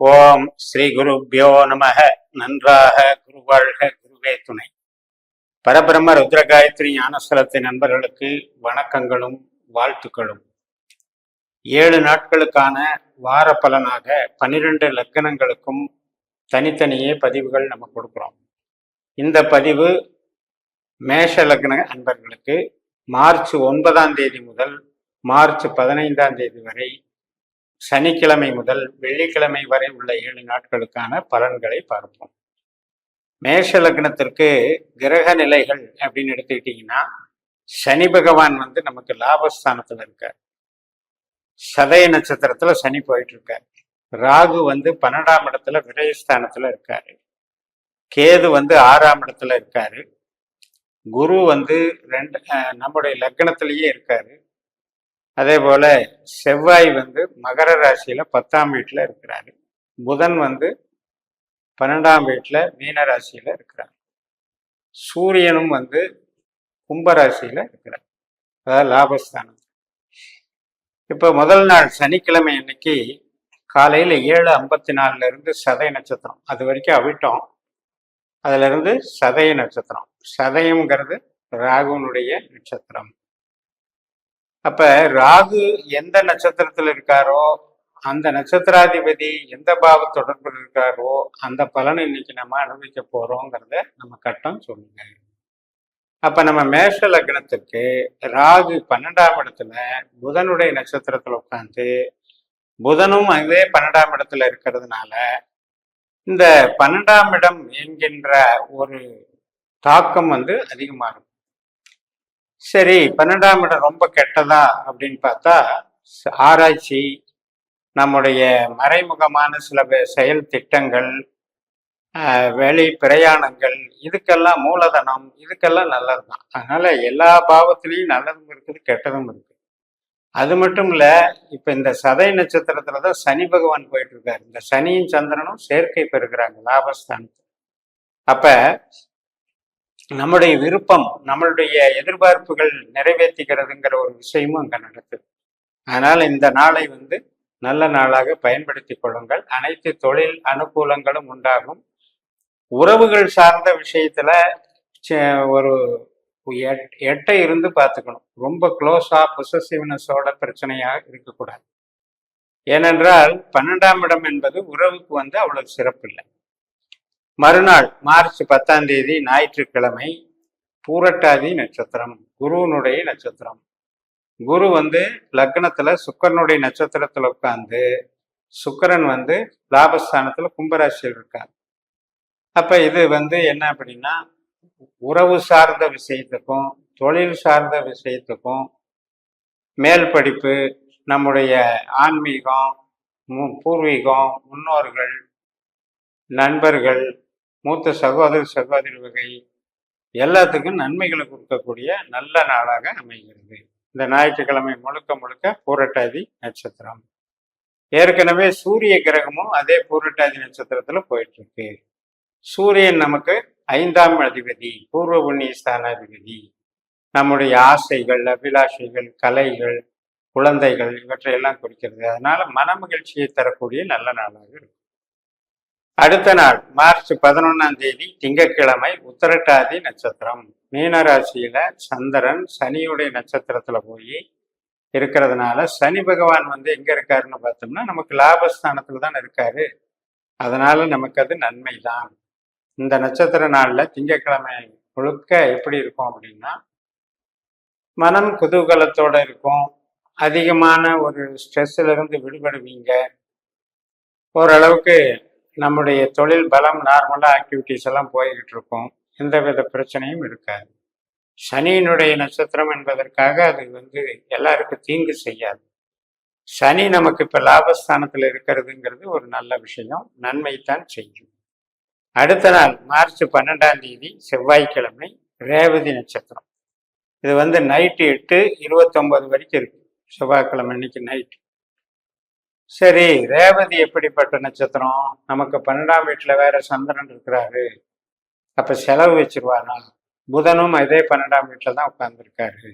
ஓம் ஸ்ரீ குருப்பியோ நமக நன்றாக குருவாழ்க குருவே துணை. பரபிரம்ம ருத்ரகாயத்ரி ஞானஸ்தலத்தின் நண்பர்களுக்கு வணக்கங்களும் வாழ்த்துக்களும். ஏழு நாட்களுக்கான வார பலனாக பன்னிரெண்டு லக்கணங்களுக்கும் தனித்தனியே பதிவுகள் நம்ம கொடுக்குறோம். இந்த பதிவு மேஷ லக்ன அன்பர்களுக்கு மார்ச் ஒன்பதாம் தேதி முதல் மார்ச் பதினைந்தாம் தேதி வரை சனிக்கிழமை முதல் வெள்ளிக்கிழமை வரை உள்ள ஏழு நாட்களுக்கான பலன்களை பார்ப்போம். மேஷ லக்னத்திற்கு கிரக நிலைகள் அப்படின்னு எடுத்துக்கிட்டீங்கன்னா சனி பகவான் வந்து நமக்கு லாபஸ்தானத்துல இருக்கார். சதய நட்சத்திரத்துல சனி போயிட்டு இருக்காரு ராகு வந்து பன்னெண்டாம் இடத்துல விரயஸ்தானத்துல இருக்காரு. கேது வந்து ஆறாம் இடத்துல இருக்காரு. குரு வந்து ரெண்டு நம்முடைய லக்னத்திலேயே இருக்காரு. அதே போல செவ்வாய் வந்து மகர ராசியில பத்தாம் வீட்டுல இருக்கிறாரு. புதன் வந்து பன்னெண்டாம் வீட்டுல மீன ராசியில இருக்கிறார். சூரியனும் வந்து கும்பராசியில இருக்கிறார். அதாவது லாபஸ்தானம். இப்ப முதல் நாள் சனிக்கிழமை அன்னைக்கு காலையில ஏழு ஐம்பத்தி நாலுல இருந்து சதய நட்சத்திரம். அது வரைக்கும் அவிட்டோம். அதுல இருந்து சதய நட்சத்திரம். சதயம்ங்கிறது ராகுனுடைய நட்சத்திரம். அப்ப ராகு எந்த நட்சத்திரத்துல இருக்காரோ அந்த நட்சத்திராதிபதி எந்த பாவ தொடர்பில் இருக்காரோ அந்த பலனை இன்னைக்கு நம்ம அனுபவிக்க போறோங்கிறத நம்ம கட்டம் சொல்லுங்க. அப்ப நம்ம மேஷ லக்னத்துக்கு ராகு பன்னெண்டாம் இடத்துல புதனுடைய நட்சத்திரத்துல உட்காந்து புதனும் அதே பன்னெண்டாம் இடத்துல இருக்கிறதுனால இந்த பன்னெண்டாம் இடம் என்கின்ற ஒரு தாக்கம் வந்து அதிகமாக இருக்கும். சரி பன்னெண்டாம் இடம் ரொம்ப கெட்டதா அப்படின்னு பார்த்தா ஆராய்ச்சி நம்முடைய மறைமுகமான சில செயல் திட்டங்கள் வெளி பிரயாணங்கள் இதுக்கெல்லாம் மூலதனம் இதுக்கெல்லாம் நல்லது தான் அதனால எல்லா பாவத்திலையும் நல்லதும் இருக்குது கெட்டதும் இருக்குது அது மட்டும் இல்லை இப்போ இந்த சதை நட்சத்திரத்துல தான் சனி பகவான் போயிட்டு இருக்காரு. இந்த சனியும் சந்திரனும் சேர்க்கை பெறுகிறாங்க லாபஸ்தானத்தில். அப்போ நம்முடைய விருப்பம் நம்மளுடைய எதிர்பார்ப்புகள் நிறைவேற்றுகிறதுங்கிற ஒரு விஷயமும் அங்க நடக்குது. அதனால இந்த நாளை வந்து நல்ல நாளாக பயன்படுத்தி கொள்ளுங்கள். அனைத்து தொழில் அனுகூலங்களும் உண்டாகும். உறவுகள் சார்ந்த விஷயத்துல ஒரு எட்- எட்டை இருந்து பார்த்துக்கணும். ரொம்ப க்ளோஸா பொசசிவ்னஸோட பிரச்சனையா இருக்கக்கூடாது. ஏனென்றால் பன்னெண்டாம் இடம் என்பது உறவுக்கு வந்து அவ்வளவு சிறப்பு இல்லை மறுநாள் மார்ச் பத்தாம் தேதி ஞாயிற்றுக்கிழமை பூரட்டாதி நட்சத்திரம் குருவனுடைய நட்சத்திரம். குரு வந்து லக்னத்துல சுக்கரனுடைய நட்சத்திரத்துல உட்கார்ந்து சுக்கரன் வந்து லாபஸ்தானத்துல கும்பராசியில் இருக்கார். அப்ப இது வந்து என்ன அப்படின்னா உறவு சார்ந்த விஷயத்துக்கும் தொழில் சார்ந்த விஷயத்துக்கும் மேல் படிப்பு நம்முடைய ஆன்மீகம் பூர்வீகம் முன்னோர்கள் நண்பர்கள் மூத்த சகோதர சகோதரி வகை எல்லாத்துக்கும் நன்மைகளை கொடுக்கக்கூடிய நல்ல நாளாக அமைகிறது. இந்த ஞாயிற்றுக்கிழமை முழுக்க முழுக்க பூரட்டாதி நட்சத்திரம். ஏற்கனவே சூரிய கிரகமும் அதே பூரட்டாதி நட்சத்திரத்துல போயிட்டு இருக்கு சூரியன் நமக்கு ஐந்தாம் அதிபதி பூர்வ புண்ணிய ஸ்தானாதிபதி. நம்முடைய ஆசைகள் அபிலாஷைகள் கலைகள் குழந்தைகள் இவற்றையெல்லாம் குறிக்கிறது. அதனால மன மகிழ்ச்சியை தரக்கூடிய நல்ல நாளாக இருக்கும். அடுத்த நாள் மார்ச் பதினொன்னாம் தேதி திங்கட்கிழமை உத்தரட்டாதி நட்சத்திரம். மீனராசியில சந்திரன் சனியுடைய நட்சத்திரத்துல போய் இருக்கிறதுனால சனி பகவான் வந்து எங்க இருக்காருன்னு பார்த்தோம்னா நமக்கு லாபஸ்தானத்துல தான் இருக்காரு. அதனால நமக்கு அது நன்மை தான் இந்த நட்சத்திர நாள்ல திங்கட்கிழமை முழுக்க எப்படி இருக்கும் அப்படின்னா மனம் குதூகலத்தோட இருக்கும். அதிகமான ஒரு ஸ்ட்ரெஸ்ல இருந்து விடுபடுவீங்க. ஓரளவுக்கு நம்முடைய தொழில் பலம் நார்மலாக ஆக்டிவிட்டிஸ் எல்லாம் போய்கிட்டு இருக்கும். எந்தவித பிரச்சனையும் இருக்காது. சனியினுடைய நட்சத்திரம் என்பதற்காக அது வந்து எல்லாருக்கும் தீங்கு செய்யாது. சனி நமக்கு இப்போ லாபஸ்தானத்தில் இருக்கிறதுங்கிறது ஒரு நல்ல விஷயம். நன்மைத்தான் செய்யும். அடுத்த நாள் மார்ச் பன்னெண்டாம் தேதி செவ்வாய்க்கிழமை ரேவதி நட்சத்திரம். இது வந்து நைட்டு எட்டு இருபத்தொன்பது வரைக்கும் இருக்கு. செவ்வாய்க்கிழமை அன்னைக்கு நைட் சரி ரேவதி எப்படிப்பட்ட நட்சத்திரம்? நமக்கு பன்னெண்டாம் வீட்டில் வேற சந்திரன் இருக்கிறாரு. அப்போ செலவு வச்சிருவானா புதனும் அதே பன்னெண்டாம் வீட்டில் தான் உட்கார்ந்துருக்காரு.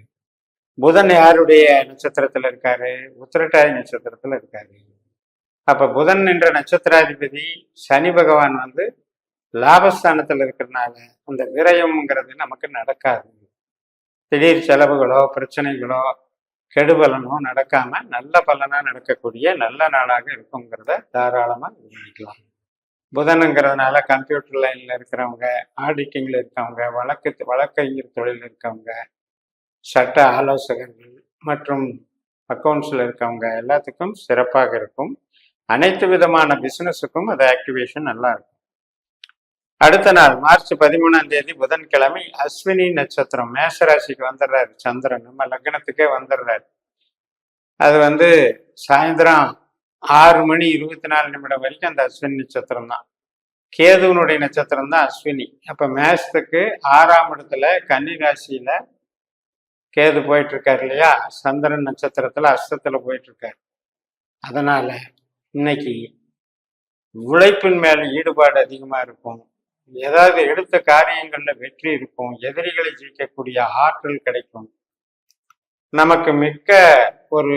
புதன் யாருடைய நட்சத்திரத்தில் இருக்காரு? உத்திரட்டாதி நட்சத்திரத்தில் இருக்காரு. அப்போ புதன் என்ற நட்சத்திராதிபதி சனி பகவான் வந்து லாபஸ்தானத்தில் இருக்கிறனால அந்த விரயம்ங்கிறது நமக்கு நடக்காது. திடீர் செலவுகளோ பிரச்சனைகளோ கெடுபலனும் நடக்காம நல்ல பலனா நடக்கக்கூடிய நல்ல நாளாக இருக்குங்கிறத தாராளமா கவனிக்கலாம். புதனுங்கிறதுனால கம்ப்யூட்டர் லைன்ல இருக்கிறவங்க ஆடிட்டிங்ல இருக்கவங்க வழக்கு வழக்கறிஞர் தொழில் இருக்கவங்க சட்ட ஆலோசகர்கள் மற்றும் அக்கௌண்ட்ஸில் இருக்கவங்க எல்லாத்துக்கும் சிறப்பாக இருக்கும். அனைத்து விதமான பிஸ்னஸுக்கும் அது ஆக்டிவேஷன் நல்லா இருக்கும். அடுத்த நாள் மார்ச் பதிமூணாம் தேதி புதன்கிழமை அஸ்வினி நட்சத்திரம் மேஷராசிக்கு வந்துடுறாரு சந்திரன். நம்ம லக்னத்துக்கே வந்துடுறாரு. அது வந்து சாயந்தரம் ஆறு மணி இருபத்தி நாலு நிமிடம் வரைக்கும் அந்த அஸ்வினி நட்சத்திரம் தான். கேதுவனுடைய நட்சத்திரம் தான் அஸ்வினி. அப்போ மேஷத்துக்கு ஆறாம் இடத்துல கன்னி ராசியில கேது போயிட்டு இருக்காரு இல்லையா? சந்திரன் நட்சத்திரத்துல அஸ்தத்துல போயிட்டு இருக்காரு அதனால இன்னைக்கு உழைப்பின் மேல ஈடுபாடு அதிகமா இருக்கும். ஏதாவது எடுத்த காரியங்கள்ல வெற்றி இருக்கும் எதிரிகளை ஜெயிக்கக்கூடிய ஆற்றல் கிடைக்கும். நமக்கு மிக்க ஒரு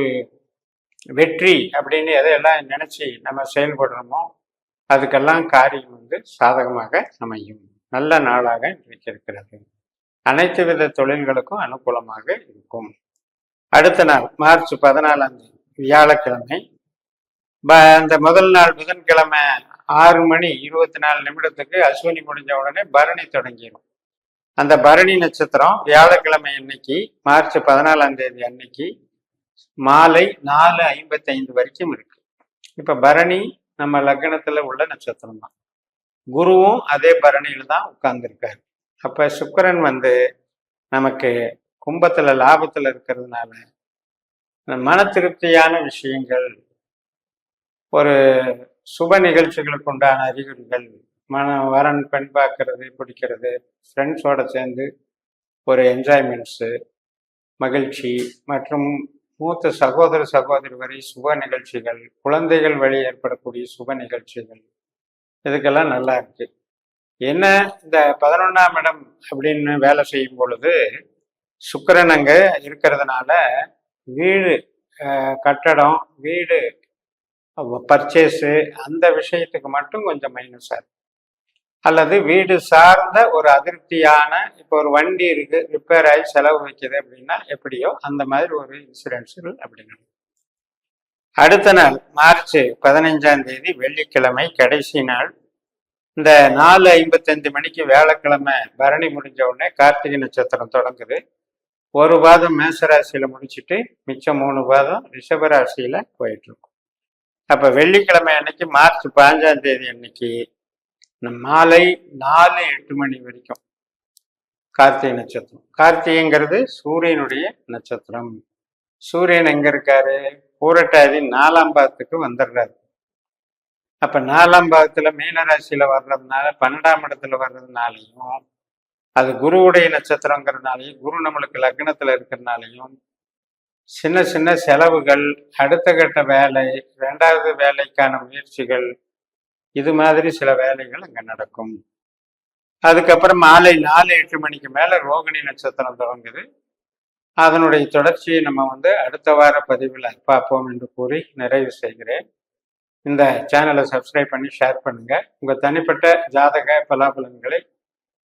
வெற்றி அப்படின்னு எதையெல்லாம் நினைச்சு நம்ம செயல்படுறோமோ அதுக்கெல்லாம் காரியம் வந்து சாதகமாக அமையும். நல்ல நாளாக இருக்கிறது. அனைத்து வித தொழில்களுக்கும் அனுகூலமாக இருக்கும். அடுத்த நாள் மார்ச் பதினாலாம் தேதி வியாழக்கிழமை. அந்த முதல் நாள் புதன்கிழமை ஆறு மணி இருபத்தி நாலு நிமிடத்துக்கு அஸ்வினி முடிஞ்ச உடனே பரணி தொடங்கிடும் அந்த பரணி நட்சத்திரம் வியாழக்கிழமை அன்னைக்கு மார்ச் பதினாலாம் தேதி அன்னைக்கு மாலை நாலு ஐம்பத்தைந்து வரைக்கும் இருக்கு. இப்ப பரணி நம்ம லக்னத்துல உள்ள நட்சத்திரம் தான். குருவும் அதே பரணியில தான் உட்கார்ந்துருக்காரு. அப்ப சுக்கரன் வந்து நமக்கு கும்பத்துல லாபத்துல இருக்கிறதுனால மன திருப்தியான விஷயங்கள் ஒரு சுப நிகழ்ச்சிகளுக்கு உண்டான அறிகுறிகள் மன வரன் பெண் பார்க்கறது பிடிக்கிறது ஃப்ரெண்ட்ஸோட சேர்ந்து ஒரு என்ஜாய்மெண்ட்ஸு மகிழ்ச்சி மற்றும் மூத்த சகோதர சகோதரி வரை சுப நிகழ்ச்சிகள் குழந்தைகள் வழி ஏற்படக்கூடிய சுப நிகழ்ச்சிகள். இதுக்கெல்லாம் நல்லா இருக்கு. என்ன இந்த பதினொன்றாம் இடம் அப்படின்னு வேலை செய்யும் பொழுது சுக்கிரன் அங்கே இருக்கிறதுனால வீடு கட்டடம் வீடு பர்ச்சேஸு அந்த விஷயத்துக்கு மட்டும் கொஞ்சம் மைனஸாக இருக்கும் அல்லது வீடு சார்ந்த ஒரு அதிருப்தியான இப்போ ஒரு வண்டி இருக்கு ரிப்பேர் ஆகி செலவு வைக்குது அப்படின்னா எப்படியோ அந்த மாதிரி ஒரு இன்சூரன்ஸுகள் அப்படி அடுத்த நாள் மார்ச் பதினைஞ்சாம் தேதி வெள்ளிக்கிழமை கடைசி நாள். இந்த நாலு ஐம்பத்தஞ்சு மணிக்கு வியாழக்கிழமை பரணி முடிஞ்ச உடனே கார்த்திகை நட்சத்திரம் தொடங்குது. ஒரு பாதம் மேசராசியில முடிச்சுட்டு மிச்சம் மூணு பாதம் ரிஷபராசியில போயிட்டு இருக்கும். அப்ப வெள்ளிக்கிழமை அன்னைக்கு மார்ச் பதினஞ்சாம் தேதி அன்னைக்கு இந்த மாலை நாலு எட்டு மணி வரைக்கும் கார்த்திகை நட்சத்திரம். கார்த்திகைங்கிறது சூரியனுடைய நட்சத்திரம். சூரியன் எங்க இருக்காரு? பூரட்டாதி நாலாம் பாதத்துக்கு வந்துடுறாரு. அப்ப நாலாம் பாகத்துல மீனராசியில வர்றதுனால பன்னெண்டாம் இடத்துல வர்றதுனாலையும் அது குருவுடைய நட்சத்திரங்கிறதுனாலையும் குரு நம்மளுக்கு லக்னத்துல இருக்கிறனாலையும் சின்ன சின்ன செலவுகள் அடுத்த கட்ட வேலை ரெண்டாவது வேலைக்கான முயற்சிகள் இது மாதிரி சில வேலைகள் அங்கே நடக்கும். அதுக்கப்புறம் மாலை நாலு எட்டு மணிக்கு மேலே ரோகிணி நட்சத்திரம் தொடங்குது. அதனுடைய தொடர்ச்சியை நம்ம வந்து அடுத்த வார பதிவில் பார்ப்போம் என்று கூறி நிறைவு செய்கிறேன். இந்த சேனலை சப்ஸ்கிரைப் பண்ணி ஷேர் பண்ணுங்கள் உங்கள் தனிப்பட்ட ஜாதக பலாபலன்களை